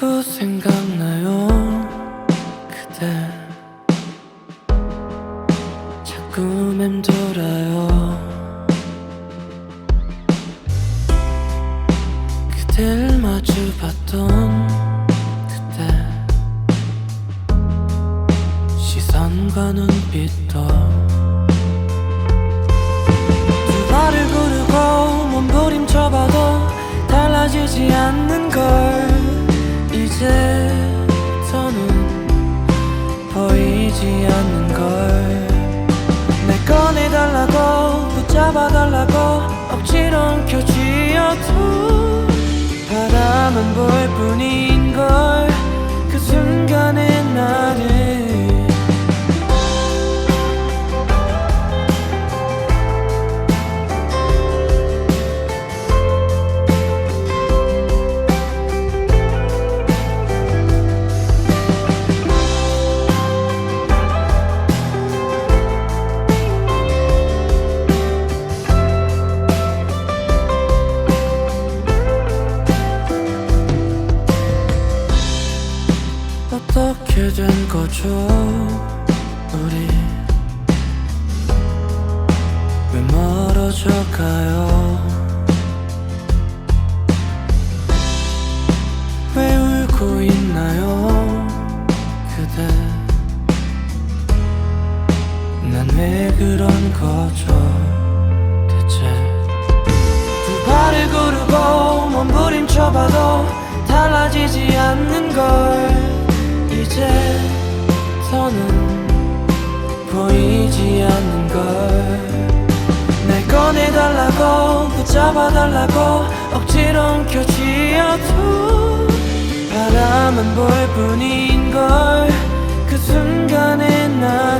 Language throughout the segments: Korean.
자꾸 생각나요? 그대. 자꾸 맴돌아요. 그댈 마주봤던 그때 시선과 눈빛도 억지로 바라만 볼 뿐인 걸 어떻게 된 거죠. 우리 왜 멀어져 가요? 왜 울고 있나요? 그대. 난 왜 그런 거죠? 대체. 두 발을 구르고 몸부림쳐봐도 달라지지 않는 걸 이제 더는 보이지 않는 걸날 꺼내달라고 붙잡아달라고 억지로 움켜쥐어도 바라만 볼 뿐인 걸. 그 순간의 나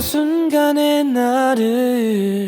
그 순간의 나를